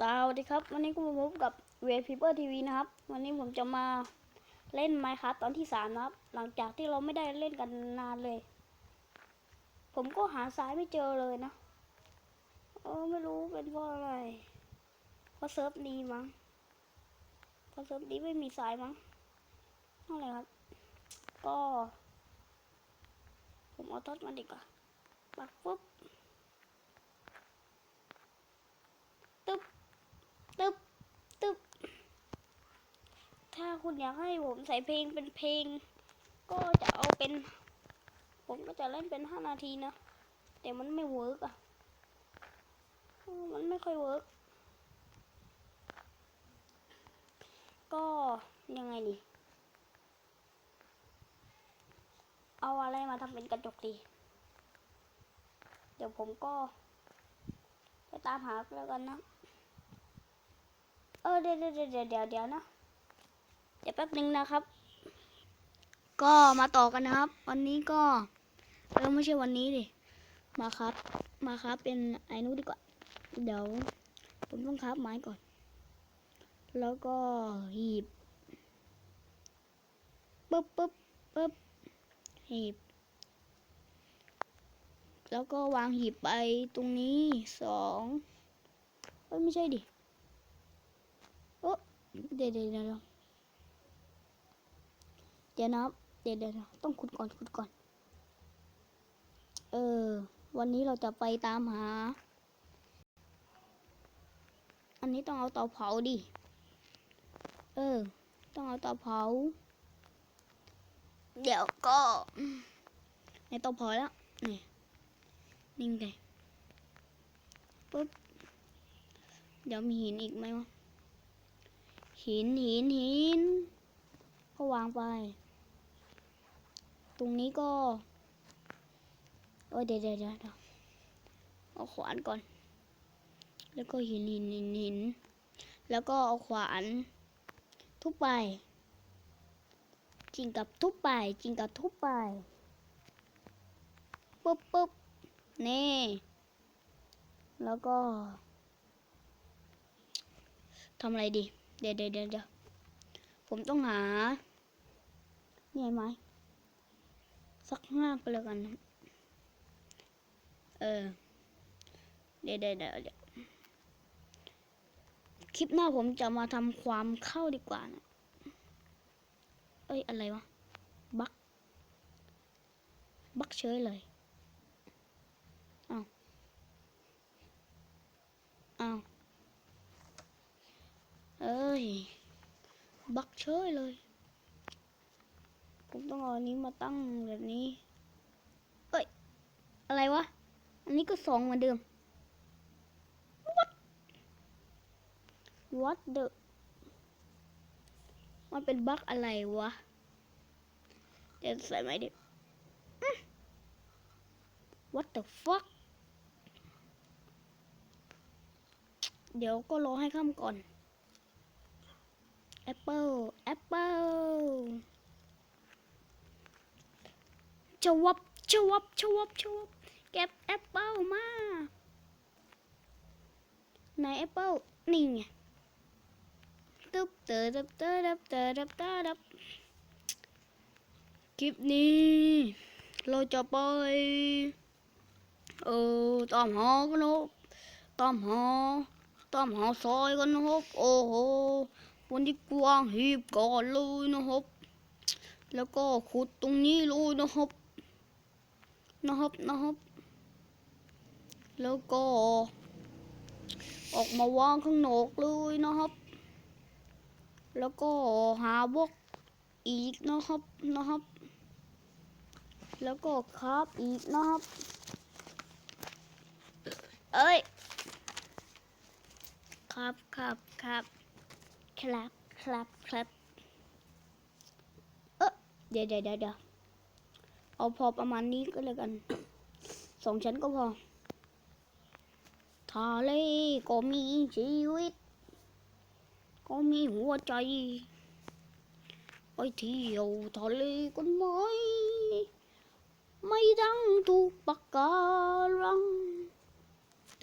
สวัสดีครับ วันนี้ก็มาพบกับเวทพีเปอร์ทีวีนะครับ วันนี้ผมจะมาเล่นไมค์ครับตอนที่สามนะครับ หลังจากที่เราไม่ได้เล่นกันนานเลย ผมก็หาสายไม่เจอเลยนะเออไม่รู้เป็นเพราะอะไรเพราะเซิร์ฟนี้มั้งเพราะเซิร์ฟนี้ไม่มีสายมั้งนั่นแหละครับ ก็ ผมเอาท็อตมาดีกว่าปักปุ๊บ ตึ๊บ ตึ๊บ ตึ๊บ ถ้า คุณอยากให้ผมใส่เพลงเป็นเพลง ก็จะเอาเป็น ผมก็จะเล่นเป็นห้านาทีนะ แต่มันไม่เวิร์กอะ มันไม่ค่อยเวิร์กก็ยังไงดี เอาอะไรมาทำเป็นกระจกดี เดี๋ยวผมก็ไปตามหาแล้วกันนะ เออเดี๋ยวเดี๋ยวเดี๋ยวเดี๋ยวนะ ดี๋ยวแป๊บหนึ่งนะครับ ก็มาต่อกันนะครับ วันนี้ก็เออไม่ใช่วันนี้ดิมาครับ มาครับเป็นไอ้นู้นดีกว่า เดี๋ยว ผมต้องครับไม้ก่อน แล้วก็หีบปึ๊บปึ๊บปึ๊บหีบ แล้วก็วางหีบไปตรงนี้สองเอ้ยไม่ใช่ดิโอ้เดี๋ยวเดี๋ยวเดี๋ยว เดี๋ยวนะเดี๋ยวเดี๋ยวเดี๋ยวต้องขุดก่อนขุดก่อน เออ วันนี้เราจะไปตามหา อันนี้ต้องเอาเตาเผาดิ เออ ต้องเอาเตาเผา เดี๋ยวก็ ในเตาเผาแล้ว นี่นิ่งไงปุ๊บ เดี๋ยวมีหินอีกไหมวะ หินหินหินก็วางไป ตรงนี้ก็เออเดี๋ยวเดี๋ยวเดี๋ยวเอาขวานก่อน แล้วก็หินหินหินหิน แล้วก็เอาขวาน ทุบไป จริงกับทุบไป จริงกับทุบไปปุ๊บปุ๊บนี่ แล้วก็ทำอะไรดี เดี๋ยวเดี๋ยวเดี๋ยวเดี๋ยวผมต้องหานี่ไงไหม สักห้าก็แล้วกันนะเออเดี๋ยวเดี๋ยวเดี๋ยวเดี๋ยวคลิปหน้าผมจะมาทำความเข้าดีกว่านะ เอ้ย อะไรวะ บัก บักเฉยเลยเอา้าเอ้ย บักเชยเลย ผมต้องเอาอันนี้มาตั้งแบบนี้ เอ้ย อะไรวะ อันนี้ก็สองเหมือนเดิม what what the มันเป็นบั๊กอะไรวะ เดี๋ยวใส่ไหมดิ what the fuck เดี๋ยวก็รอให้ค่ำก่อนแอปเปิลแอปเปิล ชวับชวับชวับชวับเก็บแอปเปิลมาไหนแอปเปิลนี่ไงตึ๊บเตอดับเตอดับเตอดับเตอดับคลิปนี้ เราจะไปเออตามหากันนะตามหาตามหาซอยกันนะครับโอ้โหวันนี้กว้างหีบก่อนเลยนะครับ แล้วก็ขุดตรงนี้เลยนะครับ นะครับนะครับ แล้วก็ ออกมาว่างข้างนอกเลยนะครับ แล้วก็หาบล็อกอีกนะครับนะครับ แล้วก็คราบอีกนะครับ เอ้ย ครับครับครับครับครับครับเออเดี๋ยวเดี๋ยวเดี๋ยว เอาพอประมาณนี้ก็เลยกัน สองชั้นก็พอทะเลก็มีชีวิต ก็มีหัวใจ ไปเที่ยวทะเลกันไหม ไม่ดังถูกปากการัง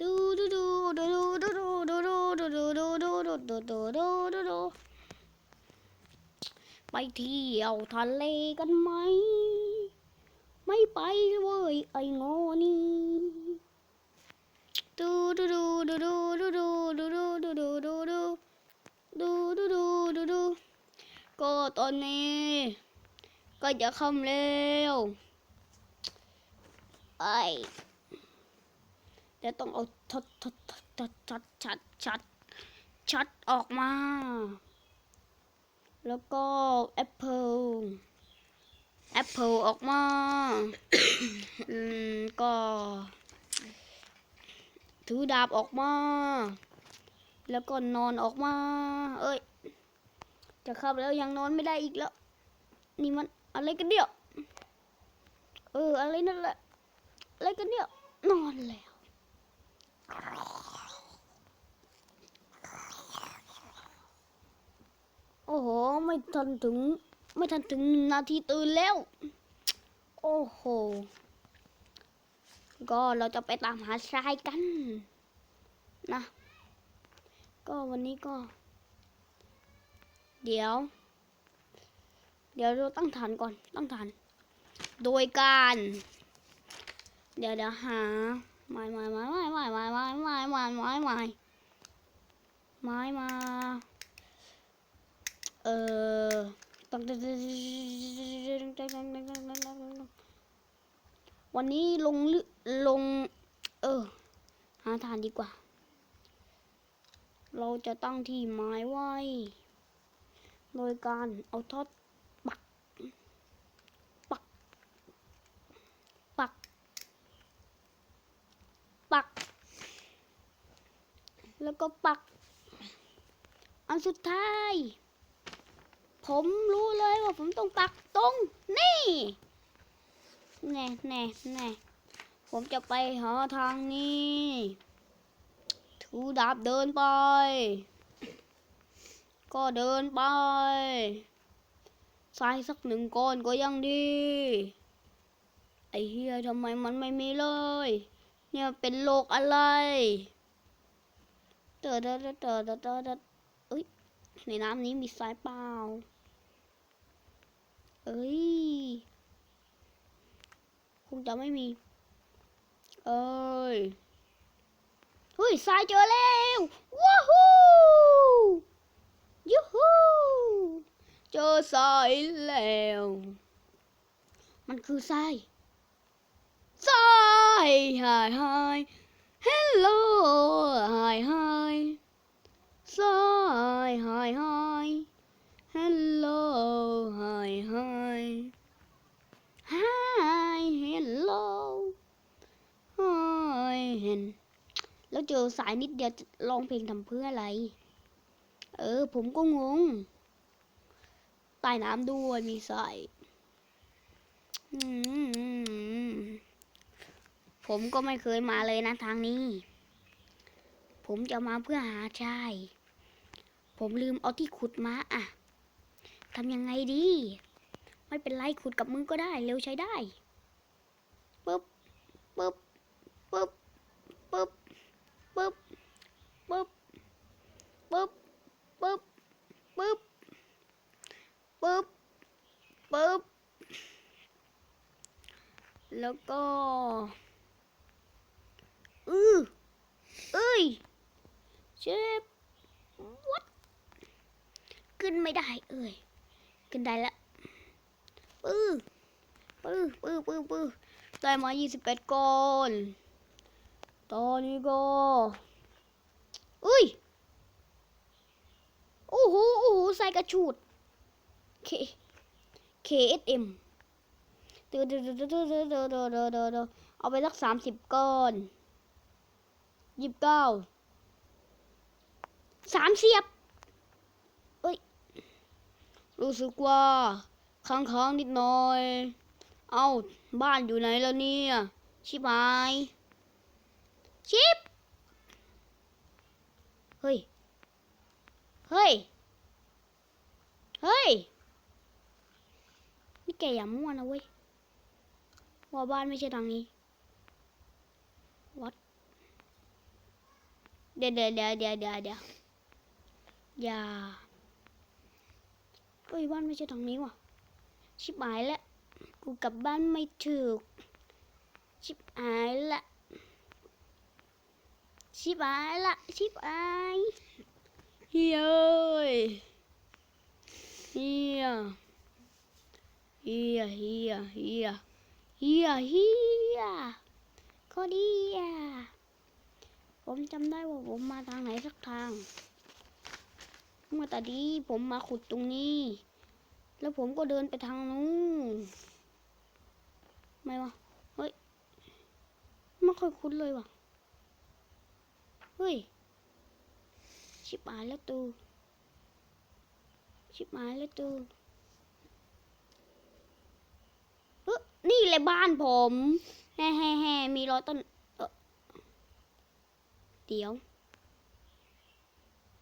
ดูดูดูดูดูดูดูดูดูดูดูดูดูดูดูดูดูดูไปเที่ยวทะเลกันไหม ไม่ไปเว้ยไอ้ง่นี่ดูดูดูดูดูดูดูดูดูดูดูดูดูดูดูดูดูดูก็ตอนนี้ ก็จะค่ำแล้วไอ้เดี๋ยวต้องเอาทัดทัดทัดทัดชัดชัดชัดออกมา แล้วก็แอปเปิล แอปเปิลออกมาอืมก็ถือดาบออกมา แล้วก็นอนออกมา เอ้ย จะเข้าแล้วยังนอนไม่ได้อีกแล้ว นี่มันอะไรกันเนี่ย เออ อะไรนั่นแหละ อะไรกันเนี่ย นอนแล้วโอ้โห ไม่ทันถึง ไม่ทันถึงหนึ่งนาทีตื่นแล้ว โอ้โห ก็เราจะไปตามหาทรายกัน นะ ก็วันนี้ก็ เดี๋ยว เดี๋ยวเราตั้งฐานก่อน ตั้งฐาน โดยการ เดี๋ยวเดี๋ยวหาไม้ไม้ไม้ไม้ไม้ไม้ไม้ไม้ไม้ไม้ไม้ไม้มา เออต้อง วันนี้ลงลึลง เออ หาทานดีกว่า เราจะตั้งที่ไม้ไว้ โดยการเอาทอดปัก ปัก ปัก ปัก แล้วก็ปัก อันสุดท้าย ผมรู้เลยว่าผมต้องปักตรงนี่แน่แน่แน่ผมจะไปหาทางนี้ถือดาบเดินไป ก็เดินไปทรายสักหนึ่งก้อนก็ยังดี ไอเฮียทำไมมันไม่มีเลย เนี่ยเป็นโลกอะไรเตอเตอเตอเตอเตอเตอเตอเอ้ยในน้ำนี้มีทรายเปล่า เอ้ยคงจะไม่มี เอ้ยเฮ้ยทรายเจอแล้วว้าวฮู้ยูฮูเจอทรายแล้ว มันคือทรายทรายหายหาย hello หายหายทรายหายหาย hello หายหาย hi hello hi เห็นแล้วเจอสายนิดเดียวจะร้องเพลงทำเพื่ออะไร เออ ผมก็งงใต้น้ำด้วยมีสายผมก็ไม่เคยมาเลยนะทางนี้ ผมจะมาเพื่อหาชาย ผมลืมเอาที่ขุดมาอะ ทำยังไงดี ไม่เป็นไรขุดกับมือก็ได้ เร็วใช้ได้ปึ๊บปึ๊บปึ๊บปึ๊บปึ๊บปึ๊บปึ๊บปึ๊บปึ๊บปึ๊บปึ๊บแล้วก็อือเอ้ยเชฟวัดขึ้นไม่ได้เอ้ย ขึ้นได้ละปื้อปื้อปื้อปื้อปื้อได้มายี่สิบแปดก้อนตอนนี้ก็อุ้ยโอ้โหโอ้โหใส่กระชูดเคเคเอสเอ็มดือเดือดเดือดเดือดเดือดเดือดเดือดเอาไปสักสามสิบก้อนยี่สิบเก้าสามเสียบ รู้สึกว่าค้างๆนิดหน่อย เอ้า บ้านอยู่ไหนแล้วเนี่ย ชิบหาย ชิปเฮ้ย เฮ้ย เฮ้ย นี่แกอย่ามั่วนะเว้ย ว่าบ้านไม่ใช่ทางนี้ วัด เดี๋ยวเดี๋ยวเดี๋ยวเดี๋ยวเดี๋ยวเดี๋ยวอย่า กอ้ยบ้านไม่ใช่ทางนี้ว่ะ ชิบหายแล้วกูกลับบ้านไม่ถูก ชิบหายละชิบหายละชิบหายเฮ้ยเอ้ยเฮียเฮียเฮียเฮียเฮียเฮียก็ดีอะผมจำได้ว่าผมมาทางไหนสักทางเมื่อตอนนี้ผมมาขุดตรงนี้ แล้วผมก็เดินไปทางนู้นไม่วะ เฮ้ย ไม่ค่อยคุ้นเลยว่ะเฮ้ย ชิบหายแล้วตู ชิบหายแล้วตูเฮ้ยนี่เลยบ้านผมแฮ่แฮ่แฮ่มีรอยต้นเออเดี๋ยว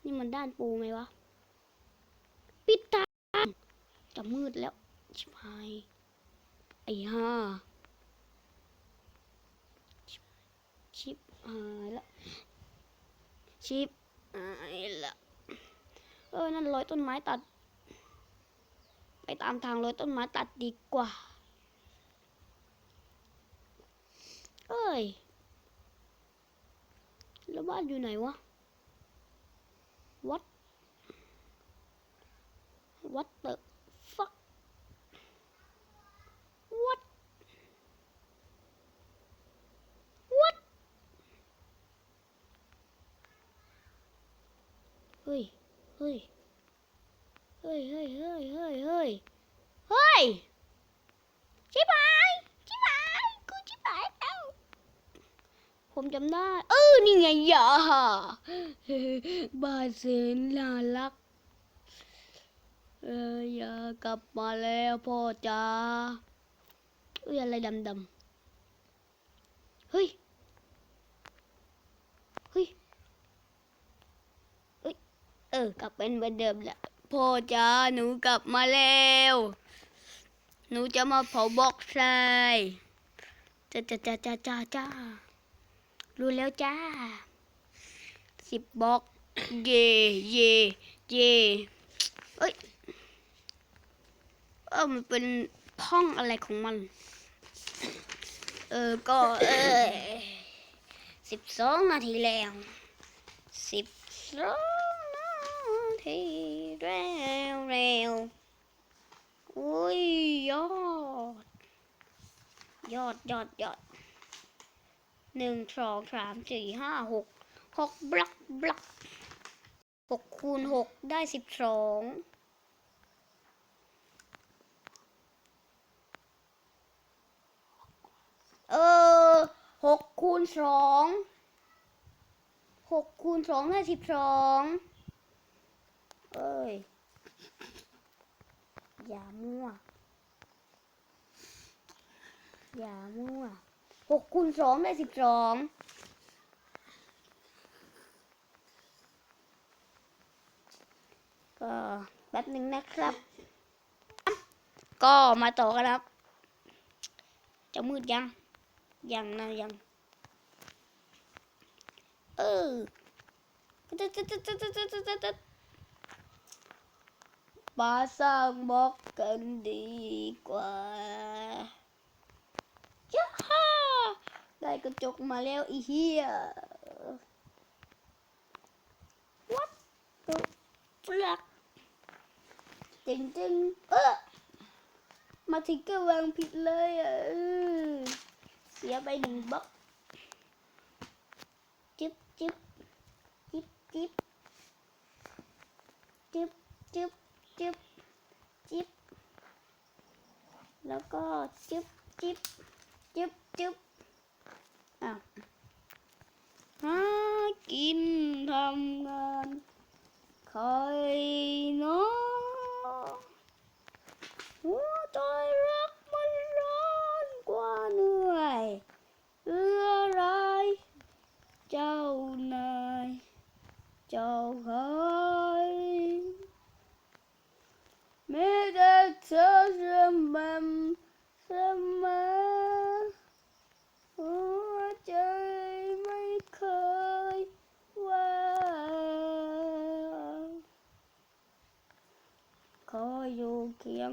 นี่มันด้านปูไหมวะ ปิดตา จะมืดแล้ว ชิบหาย ไอ้ห่าชิบหายละ ชิบหายละเออ นั่นรอยต้นไม้ตัด ไปตามทางรอยต้นไม้ตัดดีกว่า เอ้ย แล้วบ้านอยู่ไหนวะ What What the fuck What What เฮ้ย เฮ้ย เฮ้ย เฮ้ย เฮ้ย เฮ้ย เฮ้ย เฮ้ย ชิบหายชิบหายกูชิบหายแล้ว ผมจำได้ เออ นี่ไงย่าบาเซนน่ารัก เออ อย่ากลับมาแล้วพ่อจ๋าเอ้ยอะไรดำดำๆเฮ้ย เฮ้ย เอ้ย เออกลับเป็นเหมือนเดิมแหละพ่อจ๋าหนูกลับมาแล้ว หนูจะมาเผาบล็อกทรายจ้าจ้าจ้าจ้าจ้าจ้ารู้แล้วจ้าสิบบล็อก เย่เย่เย่เอ้ยเออมันเป็นห้องอะไรของมัน เออก็เออสิบสองนาทีแล้วสิบสอง ทีแล้วแล้วอุ้ยยอด ยอดยอดยอดหนึ่งสองสามสี่ห้าหกหกบล็อกบล็อกหกคูณหกได้สิบสองเออหกคูณสองหกคูณสองได้สิบสอง เอ้ย อย่ามั่ว อย่ามั่วหกคูณสองได้สิบสองก็แป๊บหนึ่งนะครับ ก็มาต่อกันครับ จะมืดยัง ยังนะยัง เออ มาสร้างบล็อกกันดีกว่าย่าฮ่าได้กระจกมาแล้วอีเหี้ย What the fuck จริงจริงเออมาถึงก็วางผิดเลยอะเออเสียไปหนึ่งบล็อกจิ๊บจิ๊บจิ๊บจิ๊บจิ๊บจิ๊บจิ๊บ แล้วก็จิ๊บจิ๊บจิ๊บจิ๊บอ่าวหากินทำงานคอยเนาะ หัวใจรักมันร้อนกว่าเหนื่อยเอื้อไรายเจ้านายเจ้าเคยไม่ได้เธอเสมอเสมอหัวใจไม่เคยว่า ขออยู่ เคียง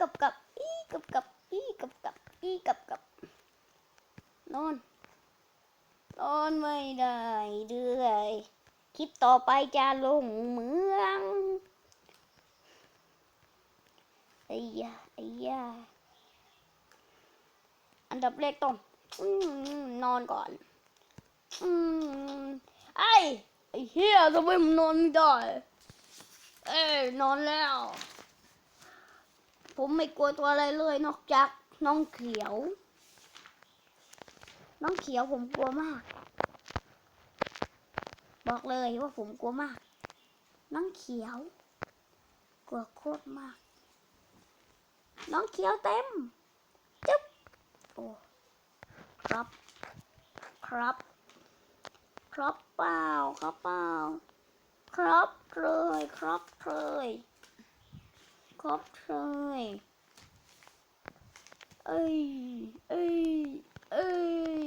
กับกับอีกับกับอีกับกับอีกับกับกับนอนนอนไม่ได้เดือยคลิปต่อไปจะลงเมืองไอ้ยาไอ้ยาอันดับแรกต้องนอนก่อนอืมไอ้ไอ้เฮียทำไมมันนอนไม่ได้ เอ้ยนอนแล้ว ผมไม่กลัวตัวอะไรเลยนอกจากน้องเขียว น้องเขียวผมกลัวมาก บอกเลยว่าผมกลัวมาก น้องเขียว กลัวโคตรมาก น้องเขียวเต็มจุ๊บโอ้ครับ ครับ ครับเปล่าครับเปล่าครับเลยครับเลย บเลยเอ้ยเอ้ยเอ้ย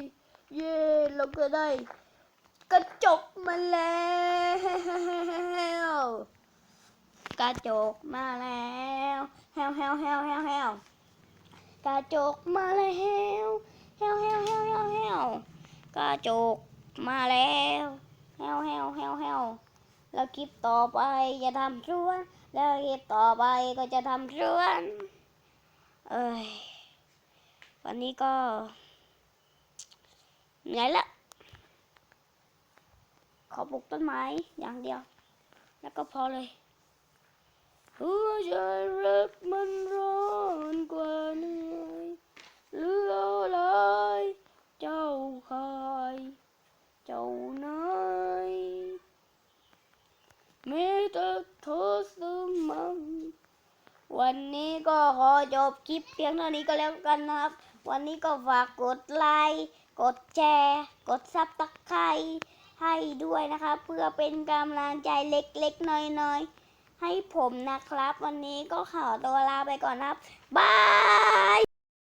เย่เราก็ได้ กระจกมาแล้วกระจกมาแล้วแฮวแฮวแฮวแฮวแฮวกระจกมาแล้วแฮวแฮวแฮวแฮวแฮวกระจกมาแล้วแฮวแฮวแฮวแฮวแล้วคลิปต่อไปจะทำสว แล้วคลิปต่อไปก็จะทำสวน เอ้ย วันนี้ก็เหนื่อยละ ขอปลูกต้นไม้อย่างเดียว แล้วก็พอเลยหัวใจรักมันร้อนกว่าเหนื่อยเหลือหลายเจ้าคายเจ้านายมีแต่เธอเสมอวันนี้ ก็ขอจบคลิปเพียงเท่านี้ก็แล้วกันนะครับ วันนี้ก็ฝากกดไลค์กดแชร์ กดซับตะไคร้ให้ด้วยนะคะเพื่อเป็นกำลังใจเล็กๆน้อยๆให้ผมนะครับ วันนี้ก็ขอตัวลาไปก่อนนะครับบาย